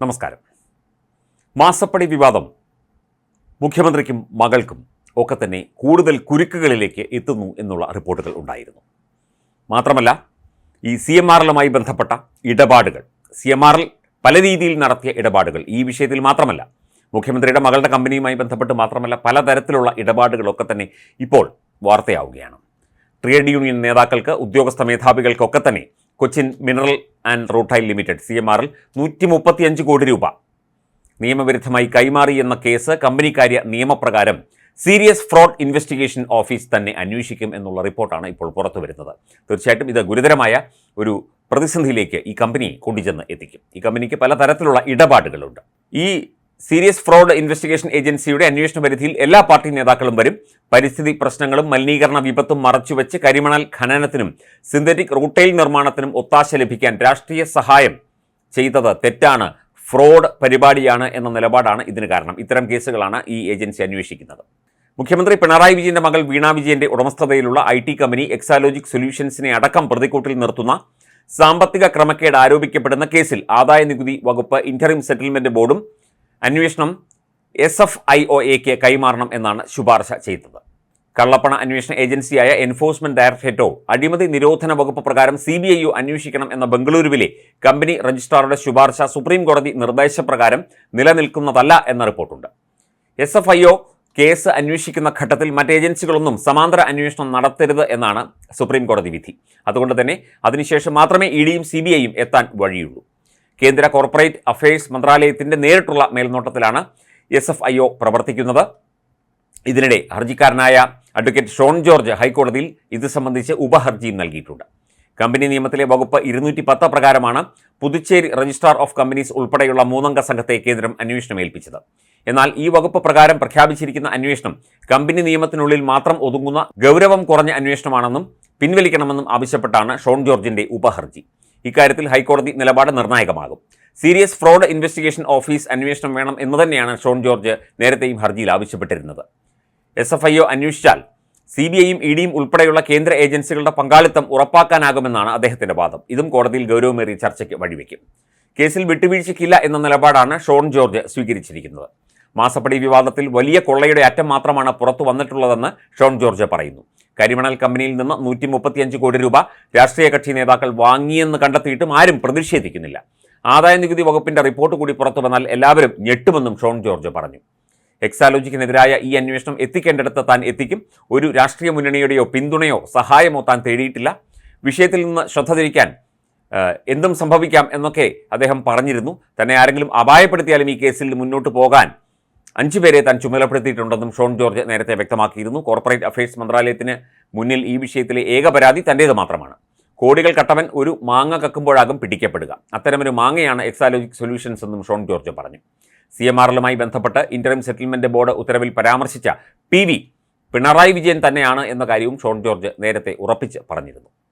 നമസ്കാരം. മാസപ്പടി വിവാദം മുഖ്യമന്ത്രിക്കും മകൾക്കും ഒക്കെ തന്നെ കൂടുതൽ കുരുക്കുകളിലേക്ക് എത്തുന്നു എന്നുള്ള റിപ്പോർട്ടുകൾ ഉണ്ടായിരുന്നു. മാത്രമല്ല ഈ സി എം ആറിലുമായി ബന്ധപ്പെട്ട ഇടപാടുകൾ സി എം ആറിൽ പല രീതിയിൽ നടത്തിയ ഇടപാടുകൾ ഈ വിഷയത്തിൽ മാത്രമല്ല മുഖ്യമന്ത്രിയുടെ മകളുടെ കമ്പനിയുമായി ബന്ധപ്പെട്ട് മാത്രമല്ല പലതരത്തിലുള്ള ഇടപാടുകളൊക്കെ തന്നെ ഇപ്പോൾ വാർത്തയാവുകയാണ്. ട്രേഡ് യൂണിയൻ നേതാക്കൾക്ക് ഉദ്യോഗസ്ഥ മേധാവികൾക്കൊക്കെ തന്നെ Cochin mineral and rutile limited C M ആറിൽ നൂറ്റി മുപ്പത്തിയഞ്ച് കോടി രൂപ. നിയമവിരുദ്ധമായി കൈമാറി എന്ന കേസ് കമ്പനിക്കാര്യ നിയമപ്രകാരം സീരിയസ് ഫ്രോഡ് ഇൻവെസ്റ്റിഗേഷൻ ഓഫീസ് തന്നെ അന്വേഷിക്കും എന്നുള്ള റിപ്പോർട്ടാണ് ഇപ്പോൾ പുറത്തു വരുന്നത്. തീർച്ചയായിട്ടും ഇത് ഗുരുതരമായ ഒരു പ്രതിസന്ധിയിലേക്ക് ഈ കമ്പനി കൊണ്ടുചെന്ന് എത്തിക്കും. ഈ കമ്പനിക്ക് പലതരത്തിലുള്ള ഇടപാടുകളുണ്ട്. ഈ സീരിയസ് ഫ്രോഡ് ഇൻവെസ്റ്റിഗേഷൻ ഏജൻസിയുടെ അന്വേഷണ പരിധിയിൽ എല്ലാ പാർട്ടി നേതാക്കളും വരും. പരിസ്ഥിതി പ്രശ്നങ്ങളും മലിനീകരണ വിപത്തും മറച്ചുവെച്ച് കരിമണൽ ഖനനത്തിനും സിന്തറ്റിക് റൂട്ടൈൽ നിർമ്മാണത്തിനും ഒത്താശ ലഭിക്കാൻ രാഷ്ട്രീയ സഹായം ചെയ്തത് തെറ്റാണ്. ഫ്രോഡ് പരിപാടിയാണ് എന്ന നിലപാടാണ് ഇതിന് കാരണം. ഇത്തരം കേസുകളാണ് ഈ ഏജൻസി അന്വേഷിക്കുന്നത്. മുഖ്യമന്ത്രി പിണറായി വിജയന്റെ മകൾ വീണ വിജയന്റെ ഉടമസ്ഥതയിലുള്ള ഐ ടി കമ്പനി എക്സാലോജിക് സൊല്യൂഷൻസിനെ അടക്കം പ്രതിക്കൂട്ടിൽ നിർത്തുന്ന സാമ്പത്തിക ക്രമക്കേട് ആരോപിക്കപ്പെടുന്ന കേസിൽ ആദായ നികുതി വകുപ്പ് ഇന്ററിം സെറ്റിൽമെന്റ് ബോർഡും അന്വേഷണം എസ് എഫ് ഐ ഒ എക്ക് കൈമാറണം എന്നാണ് ശുപാർശ ചെയ്തത്. കള്ളപ്പണ അന്വേഷണ ഏജൻസിയായ എൻഫോഴ്സ്മെന്റ് ഡയറക്ടറേറ്റോ അഴിമതി നിരോധന വകുപ്പ് പ്രകാരം സി ബി ഐയോ അന്വേഷിക്കണം എന്ന ബംഗളൂരുവിലെ കമ്പനി രജിസ്ട്രാറുടെ ശുപാർശ സുപ്രീം കോടതി നിർദ്ദേശപ്രകാരം നിലനിൽക്കുന്നതല്ല എന്ന റിപ്പോർട്ടുണ്ട്. S F I O case അന്വേഷിക്കുന്ന ഘട്ടത്തിൽ മറ്റ് ഏജൻസികളൊന്നും സമാന്തര അന്വേഷണം നടത്തരുത് എന്നാണ് സുപ്രീം കോടതി വിധി. അതുകൊണ്ട് തന്നെ അതിനുശേഷം മാത്രമേ ഇ ഡിയും സി ബി ഐയും എത്താൻ വഴിയുള്ളൂ. കേന്ദ്ര കോർപ്പറേറ്റ് അഫയേഴ്സ് മന്ത്രാലയത്തിന്റെ നേരിട്ടുള്ള മേൽനോട്ടത്തിലാണ് എസ് എഫ് ഐ ഒ പ്രവർത്തിക്കുന്നത്. ഇതിനിടെ ഹർജിക്കാരനായ അഡ്വക്കേറ്റ് ഷോൺ ജോർജ് ഹൈക്കോടതിയിൽ ഇത് സംബന്ധിച്ച് ഉപഹർജിയും നൽകിയിട്ടുണ്ട്. കമ്പനി നിയമത്തിലെ വകുപ്പ് ഇരുന്നൂറ്റി പത്ത് പ്രകാരമാണ് പുതുച്ചേരി രജിസ്ട്രാർ ഓഫ് കമ്പനീസ് ഉൾപ്പെടെയുള്ള മൂന്നംഗ സംഘത്തെ കേന്ദ്രം അന്വേഷണം ഏൽപ്പിച്ചത്. എന്നാൽ ഈ വകുപ്പ് പ്രകാരം പ്രഖ്യാപിച്ചിരിക്കുന്ന അന്വേഷണം കമ്പനി നിയമത്തിനുള്ളിൽ മാത്രം ഒതുങ്ങുന്ന ഗൗരവം കുറഞ്ഞ അന്വേഷണമാണെന്നും പിൻവലിക്കണമെന്നും ആവശ്യപ്പെട്ടാണ് ഷോൺ ജോർജിന്റെ ഉപഹർജി. ഇക്കാര്യത്തിൽ ഹൈക്കോടതി നിലപാട് നിർണായകമാകും. സീരിയസ് ഫ്രോഡ് ഇൻവെസ്റ്റിഗേഷൻ ഓഫീസ് അന്വേഷണം വേണം എന്ന് തന്നെയാണ് ഷോൺ ജോർജ് നേരത്തെയും ഹർജിയിൽ ആവശ്യപ്പെട്ടിരുന്നത്. എസ് എഫ് ഐ ഒ അന്വേഷിച്ചാൽ സി ബി ഐയും ഇ ഡിയും ഉൾപ്പെടെയുള്ള കേന്ദ്ര ഏജൻസികളുടെ പങ്കാളിത്തം ഉറപ്പാക്കാനാകുമെന്നാണ് അദ്ദേഹത്തിന്റെ വാദം. ഇതും കോടതിയിൽ ഗൗരവമേറിയ ചർച്ചയ്ക്ക് വഴിവെക്കും. കേസിൽ വിട്ടുവീഴ്ചയ്ക്കില്ല എന്ന നിലപാടാണ് ഷോൺ ജോർജ് സ്വീകരിച്ചിരിക്കുന്നത്. മാസപ്പടി വിവാദത്തിൽ വലിയ കൊള്ളയുടെ അറ്റം മാത്രമാണ് പുറത്തു വന്നിട്ടുള്ളതെന്ന് ഷോൺ ജോർജ് പറയുന്നു. കരിമണൽ കമ്പനിയിൽ നിന്ന് നൂറ്റി മുപ്പത്തിയഞ്ച് കോടി രൂപ രാഷ്ട്രീയ കക്ഷി നേതാക്കൾ വാങ്ങിയെന്ന് കണ്ടെത്തിയിട്ടും ആരും പ്രതിഷേധിക്കുന്നില്ല. ആദായ നികുതി വകുപ്പിന്റെ റിപ്പോർട്ട് കൂടി പുറത്തു വന്നാൽ എല്ലാവരും ഞെട്ടുമെന്നും ഷോൺ ജോർജ് പറഞ്ഞു. എക്സാലോജിക്കിനെതിരായ ഈ അന്വേഷണം എത്തിക്കേണ്ടിടത്ത് താൻ എത്തിക്കും. ഒരു രാഷ്ട്രീയ മുന്നണിയുടെയോ പിന്തുണയോ സഹായമോ താൻ തേടിയിട്ടില്ല. വിഷയത്തിൽ നിന്ന് ശ്രദ്ധ തിരിക്കാൻ എന്തും സംഭവിക്കാം എന്നൊക്കെ അദ്ദേഹം പറഞ്ഞിരുന്നു. തന്നെ ആരെങ്കിലും അപായപ്പെടുത്തിയാലും ഈ കേസിൽ മുന്നോട്ട് പോകാൻ അഞ്ചു പേരെ താൻ ചുമതലപ്പെടുത്തിയിട്ടുണ്ടെന്നും ഷോൺ ജോർജ് നേരത്തെ വ്യക്തമാക്കിയിരുന്നു. കോർപ്പറേറ്റ് അഫയേഴ്സ് മന്ത്രാലയത്തിന് മുന്നിൽ ഈ വിഷയത്തിലെ ഏക പരാതി തന്റേത് മാത്രമാണ്. കോടികൾ കട്ടവൻ ഒരു മാങ്ങ കക്കുമ്പോഴാകും പിടിക്കപ്പെടുക. അത്തരമൊരു മാങ്ങയാണ് എക്സാലോജിക് സൊല്യൂഷൻസ് എന്നും ഷോൺ ജോർജ് പറഞ്ഞു. സി എം ആറിലുമായി ബന്ധപ്പെട്ട് ഇന്ററിം സെറ്റിൽമെന്റ് ബോർഡ് ഉത്തരവിൽ പരാമർശിച്ച പി വി പിണറായി വിജയൻ തന്നെയാണ് എന്ന കാര്യവും ഷോൺ ജോർജ് നേരത്തെ ഉറപ്പിച്ച് പറഞ്ഞിരുന്നു.